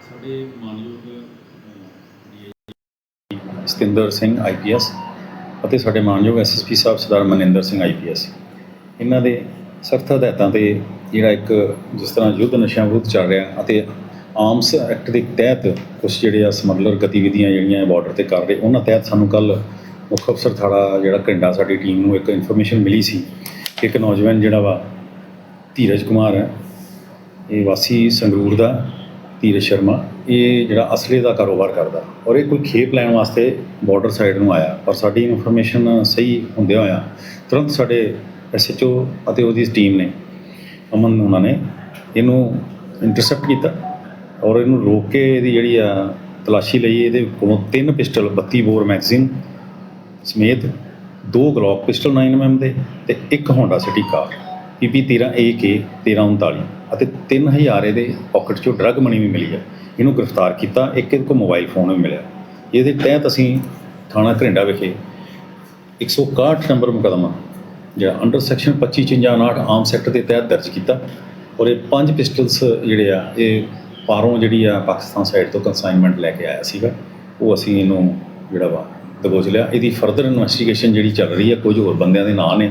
ਸਾਡੇ ਮਾਨਯੋਗ ਸਤਿੰਦਰ ਸਿੰਘ ਆਈਪੀਐਸ ਅਤੇ ਸਾਡੇ ਮਾਨਯੋਗ ਐਸਐਸਪੀ ਸਾਹਿਬ ਸਰਦਾਰ ਮਨਿੰਦਰ ਸਿੰਘ ਆਈਪੀਐਸ ਇਹਨਾਂ ਦੇ ਸਖਤ ਹਦਾਇਤਾਂ ਤੇ ਜਿਹੜਾ ਇੱਕ ਜਿਸ ਤਰ੍ਹਾਂ ਯੁੱਧ ਨਸ਼ਿਆਂ ਵਿਰੁੱਧ ਚੱਲ ਰਿਹਾ ਅਤੇ ਆਰਮਸ ਐਕਟ ਦੇ ਤਹਿਤ ਕੁਝ ਜਿਹੜੇ ਆ ਸਮਗਲਰ ਗਤੀਵਿਧੀਆਂ ਜਿਹੜੀਆਂ ਬਾਰਡਰ ਤੇ ਕਰ ਰਹੇ, ਉਹਨਾਂ ਤਹਿਤ ਸਾਨੂੰ ਕੱਲ ਮੁੱਖ ਅਫਸਰ ਥਾੜਾ ਜਿਹੜਾ ਘੰਟਾ ਸਾਡੀ ਟੀਮ ਨੂੰ ਇੱਕ ਇਨਫੋਰਮੇਸ਼ਨ ਮਿਲੀ ਸੀ ਕਿ ਇੱਕ ਨੌਜਵਾਨ ਜਿਹੜਾ ਵਾ ਧੀਰਜ ਕੁਮਾਰ ਹੈ, ਇਹ ਵਾਸੀ ਸੰਗਰੂਰ ਦਾ, ਧੀਰਜ ਸ਼ਰਮਾ, ਇਹ ਜਿਹੜਾ ਅਸਲੇ ਦਾ ਕਾਰੋਬਾਰ ਕਰਦਾ ਔਰ ਇਹ ਕੋਈ ਖੇਪ ਲੈਣ ਵਾਸਤੇ ਬਾਰਡਰ ਸਾਈਡ ਨੂੰ ਆਇਆ ਪਰ ਸਾਡੀ ਇਨਫੋਰਮੇਸ਼ਨ ਸਹੀ ਹੁੰਦਿਆਂ ਹੋਇਆ ਤੁਰੰਤ ਸਾਡੇ ਐਸਐਚਓ ਅਤੇ ਉਹਦੀ ਟੀਮ ਨੇ ਅਮਨ ਉਹਨਾਂ ਨੇ ਇਹਨੂੰ ਇੰਟਰਸੈਪਟ ਕੀਤਾ ਔਰ ਇਹਨੂੰ ਰੋਕ ਕੇ ਇਹਦੀ ਜਿਹੜੀ ਆ ਤਲਾਸ਼ੀ ਲਈ ਇਹਦੇ ਕੋਲੋਂ ਤਿੰਨ ਪਿਸਟਲ 32 ਬੋਰ ਮੈਗਜ਼ੀਨ ਸਮੇਤ ਦੋ ਗਲੋਕ ਪਿਸਟਲ 9mm ਦੇ ਤੇ ਇੱਕ Honda City car PP 13 AK 1339 ਅਤੇ 3000 ਇਹਦੇ ਪਾਕਟ ਚੋਂ ਡਰੱਗ ਮਨੀ ਵੀ ਮਿਲੀ ਹੈ। ਇਹਨੂੰ ਗ੍ਰਿਫਤਾਰ ਕੀਤਾ, ਇੱਕ ਇਹਦੇ ਕੋਲ ਮੋਬਾਈਲ ਫੋਨ ਵੀ ਮਿਲਿਆ। ਇਹਦੇ ਤਹਿਤ ਅਸੀਂ ਥਾਣਾ ਘਰਿੰਡਾ ਵਿਖੇ 161 ਨੰਬਰ ਮੁਕੱਦਮਾ, ਜਿਹੜਾ ਅੰਡਰ ਸੈਕਸ਼ਨ 2559 ਆਮ ਸੈਕਟਰ ਦੇ ਤਹਿਤ ਦਰਜ ਕੀਤਾ ਔਰ ਇਹ ਪੰਜ ਪਿਸਟਲਸ ਜਿਹੜੇ ਆ, ਇਹ ਪਾਰੋਂ ਜਿਹੜੀ ਆ ਪਾਕਿਸਤਾਨ ਸਾਈਡ ਤੋਂ ਕੰਸਾਈਨਮੈਂਟ ਲੈ ਕੇ ਆਇਆ ਸੀਗਾ, ਉਹ ਅਸੀਂ ਇਹਨੂੰ ਜਿਹੜਾ ਵਾ ਦਬੋਚ ਲਿਆ। ਇਹਦੀ ਫਰਦਰ ਇਨਵੈਸਟੀਗੇਸ਼ਨ ਜਿਹੜੀ ਚੱਲ ਰਹੀ ਹੈ ਕੁਝ ਹੋਰ ਬੰਦਿਆਂ ਦੇ ਨਾਂ ਨੇ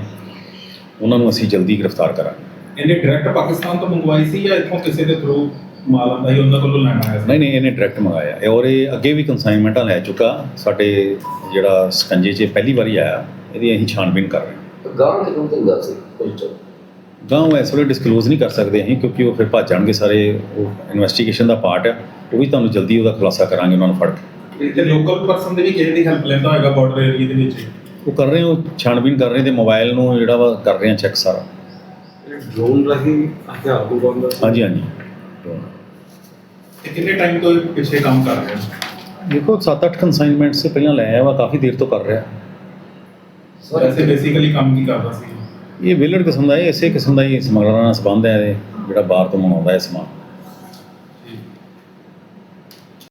ਉਹਨਾਂ ਨੂੰ ਅਸੀਂ ਜਲਦੀ ਗ੍ਰਿਫਤਾਰ ਕਰਾਂਗੇ। ਇਹਨੇ ਡਾਇਰੈਕਟ ਪਾਕਿਸਤਾਨ ਤੋਂ ਮੰਗਵਾਈ ਸੀ ਜਾਂ ਇੱਥੋਂ ਕਿਸੇ ਦੇ ਥਰੂ ਮਾਲ ਆਉਂਦਾ ਸੀ ਉਹਨਾਂ ਕੋਲੋਂ ਲੈਣਾ ਆਇਆ ਸੀ? ਨਹੀਂ ਨਹੀਂ ਇਹਨੇ ਡਾਇਰੈਕਟ ਮੰਗਾਇਆ ਇਹ ਔਰ ਇਹ ਅੱਗੇ ਵੀ ਕੰਸਾਈਨਮੈਂਟਾਂ ਲੈ ਚੁੱਕਾ। ਸਾਡੇ ਜਿਹੜਾ ਸਕੰਜੇ 'ਚ ਪਹਿਲੀ ਵਾਰੀ ਆਇਆ ਇਹਦੀ ਅਸੀਂ ਛਾਣਬੀਨ ਕਰ ਰਹੇ ਹਾਂ। ਗਾਂ ਕਿਉਂ ਦਿੰਦਾ ਸੀ ਪਿਸਟਲ ਗਾਂ ਉਹ ਇਸ ਵੇਲੇ ਡਿਸਕਲੋਜ਼ ਨਹੀਂ ਕਰ ਸਕਦੇ ਅਸੀਂ ਕਿਉਂਕਿ ਉਹ ਫਿਰ ਭੱਜ ਜਾਣਗੇ ਸਾਰੇ ਉਹ ਇਨਵੈਸਟੀਗੇਸ਼ਨ ਦਾ ਪਾਰਟ ਹੈ। ਉਹ ਵੀ ਤੁਹਾਨੂੰ ਜਲਦੀ ਉਹਦਾ ਖੁਲਾਸਾ ਕਰਾਂਗੇ ਉਹਨਾਂ ਨੂੰ ਫੜ ਕੇ। ਤੇ ਲੋਕਲ ਪਰਸਨ ਦੇ ਵੀ ਕਿਸੇ ਦੀ ਹੈਲਪ ਲੈਂਦਾ ਹੋਏਗਾ ਬਾਰਡਰ ਏਰੀਆ ਦੇ ਵਿੱਚ। ਉਹ ਕਰ ਰਹੇ ਹੋ ਛਾਣਬੀਨ ਕਰ ਰਹੇ ਤੇ ਮੋਬਾਈਲ ਨੂੰ ਜਿਹੜਾ ਵਾ ਕਰ ਰਹੇ ਆ ਚੈੱਕ ਸਾਰਾ। ਡਰੋਨ ਰਹੀ ਹਥਿਆਰ ਨੂੰ ਬੰਦਾ ਹਾਂਜੀ ਹਾਂਜੀ। ਇਹ ਕਿੰਨੇ ਟਾਈਮ ਤੋਂ ਪਿੱਛੇ ਕੰਮ ਕਰ ਰਹੇ ਹੋ? ਦੇਖੋ 7-8 ਕੰਸਾਈਨਮੈਂਟਸ ਸੇ ਪਹਿਲਾਂ ਲੈ ਆਇਆ ਵਾ ਕਾਫੀ ਦੇਰ ਤੋਂ ਕਰ ਰਿਹਾ। ਵੈਸੇ ਬੇਸਿਕਲੀ ਕੰਮ ਕੀ ਕਰਦਾ ਸੀ? ਇਹ ਵਿਲੜ ਕਿਸਮ ਦਾ ਇਹ ਇਸੇ ਕਿਸਮ ਦਾ ਹੀ ਸਮਗਲਰਾਂ ਨਾਲ ਸੰਬੰਧ ਹੈ ਇਹ ਜਿਹੜਾ ਬਾਹਰ ਤੋਂ ਮੰਗਾਉਂਦਾ ਹੈ ਸਮਾਨ।